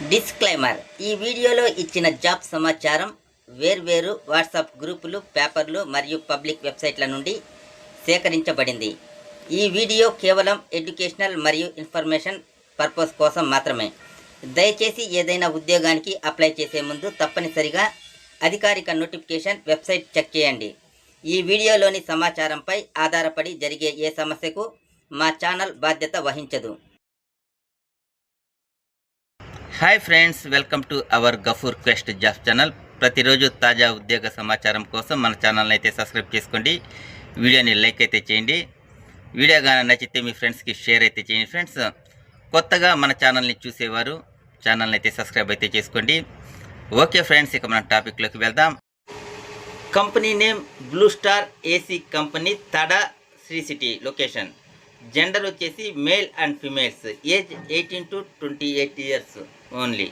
Disclaimer ఈ వీడియోలో ఇచ్చిన జాబ్ సమాచారం వేర్వేరు వాట్సాప్ గ్రూపులు పేపర్లు మరియు పబ్లిక్ వెబ్సైట్ల నుండి సేకరించబడింది. ఈ వీడియో కేవలం ఎడ్యుకేషనల్ మరియు ఇన్ఫర్మేషన్ పర్పస్ కోసం మాత్రమే. దయచేసి ఏదైనా ఉద్యోగానికి అప్లై చేసే ముందు తప్పనిసరిగా అధికారిక నోటిఫికేషన్ వెబ్సైట్ చెక్ చేయండి. ఈ వీడియోలోని సమాచారంపై ఆధారపడి జరిగే ఏ సమస్యకు మా ఛానల్ బాధ్యత వహించదు. Hi friends welcome to our Gafoor quest job channel. ప్రతిరోజు తాజా ఉద్యోగ సమాచారం కోసం మన ఛానల్ని అయితే సబ్స్క్రైబ్ చేసుకోండి. వీడియోని లైక్ అయితే చేయండి. వీడియో కానీ నచ్చితే మీ ఫ్రెండ్స్కి షేర్ అయితే చేయండి ఫ్రెండ్స్. కొత్తగా మన ఛానల్ని చూసేవారు ఛానల్ని అయితే సబ్స్క్రైబ్ అయితే చేసుకోండి. ఓకే ఫ్రెండ్స్ ఇక మన టాపిక్లోకి వెళ్దాం. Company name blue star AC company Tada Sri City location. Gender వచ్చేసి male and females age eighteen to twenty eight years only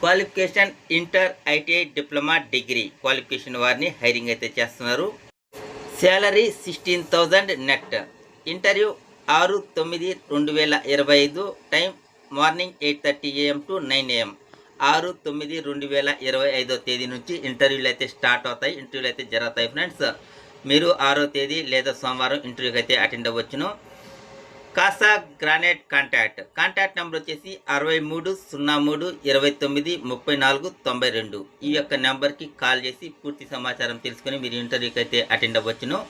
qualification inter ITI diploma degree qualification వారిని హైరింగ్ అయితే చేస్తున్నారు. Salary sixteen thousand net interview ఆరు తొమ్మిది రెండు వేల ఇరవై ఐదు. Time morning eight thirty AM to nine AM ఆరు తొమ్మిది రెండు వేల ఇరవై ఐదో తేదీ నుంచి ఇంటర్వ్యూలు అయితే స్టార్ట్ అవుతాయి. ఇంటర్వ్యూలు అయితే జరుగుతాయి ఫ్రెండ్స్ మీరు ఆరో తేదీ లేదా సోమవారం ఇంటర్వ్యూకి అయితే attend అవ్వచ్చును. Casa granite contact. Contact number వచ్చేసి అరవై మూడు సున్నా మూడు ఇరవై తొమ్మిది ముప్పై నాలుగు తొంభై రెండు. ఈ యొక్క నెంబర్కి కాల్ చేసి పూర్తి సమాచారం తెలుసుకొని మీరు ఇంటర్వ్యూకి అయితే అటెండ్ అవ్వచ్చును.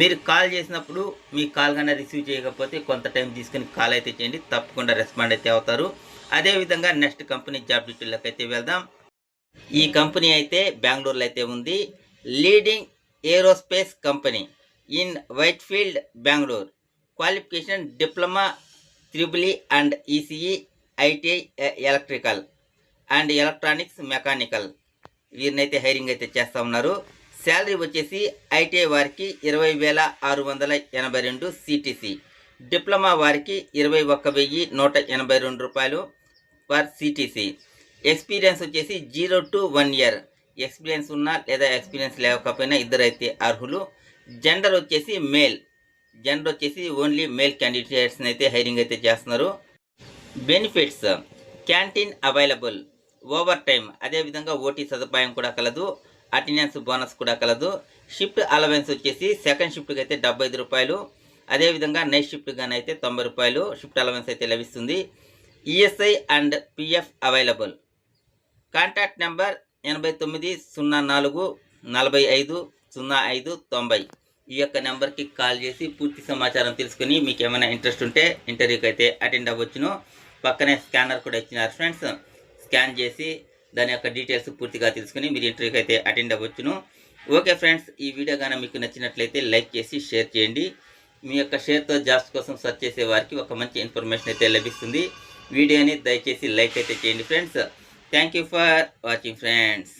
మీరు కాల్ చేసినప్పుడు మీ కాల్ కన్నా రిసీవ్ చేయకపోతే కొంత టైం తీసుకుని కాల్ అయితే చేయండి తప్పకుండా రెస్పాండ్ అయితే అవుతారు. అదేవిధంగా నెక్స్ట్ కంపెనీ జాబ్ డీటెయిల్లోకి అయితే వెళ్దాం. ఈ కంపెనీ అయితే బెంగళూరులో అయితే ఉంది. Leading aerospace company in Whitefield Bengaluru. Qualification diploma triple and ECE ITI electrical and electronics mechanical. వీరినైతే hiring అయితే చేస్తూ ఉన్నారు. శాలరీ వచ్చేసి ఐటీఐ వారికి ఇరవై వేల ఆరు వందల ఎనభై రెండు సిటీసీ. డిప్లొమా వారికి ఇరవై ఒక్క వెయ్యి నూట ఎనభై రెండు రూపాయలు పర్ సిటీసీ. ఎక్స్పీరియన్స్ వచ్చేసి zero to one year. Experience ఉన్నా లేదా ఎక్స్పీరియన్స్ లేకపోయినా ఇద్దరైతే అర్హులు. జెండర్ వచ్చేసి మేల్. జనరల్ వచ్చేసి ఓన్లీ మేల్ క్యాండిడేట్స్ని అయితే హైరింగ్ అయితే చేస్తున్నారు. Benefits canteen available over time అదేవిధంగా ఓటీ సదుపాయం కూడా కలదు అటెండెన్స్ బోనస్ కూడా కలదు. షిఫ్ట్ అలవెన్స్ వచ్చేసి సెకండ్ షిఫ్ట్కి అయితే డెబ్బై ఐదు రూపాయలు అదేవిధంగా నైట్ షిఫ్ట్ కానీ అయితే తొంభై రూపాయలు షిఫ్ట్ అలవెన్స్ అయితే లభిస్తుంది. ESI and PF available. Contact number ఎనభై తొమ్మిది సున్నా నాలుగు నలభై ఐదు సున్నా ఐదు తొంభై. ఈ యొక్క నెంబర్కి కాల్ చేసి పూర్తి సమాచారం తెలుసుకుని మీకు ఏమైనా ఇంట్రెస్ట్ ఉంటే ఇంటర్వ్యూకి అయితే అటెండ్ అవ్వచ్చును. పక్కనే స్కానర్ కూడా ఇచ్చినారు ఫ్రెండ్స్. స్కాన్ చేసి దాని యొక్క డీటెయిల్స్ పూర్తిగా తెలుసుకుని మీరు ఇంటర్వ్యూకి అయితే అటెండ్ అవ్వచ్చును. ఓకే ఫ్రెండ్స్ ఈ వీడియో కానీ మీకు నచ్చినట్లయితే లైక్ చేసి షేర్ చేయండి. మీ యొక్క షేర్తో జాబ్స్ కోసం సెర్చ్ చేసే వారికి ఒక మంచి ఇన్ఫర్మేషన్ అయితే లభిస్తుంది. వీడియోని దయచేసి లైక్ అయితే చేయండి friends. Thank you for watching friends.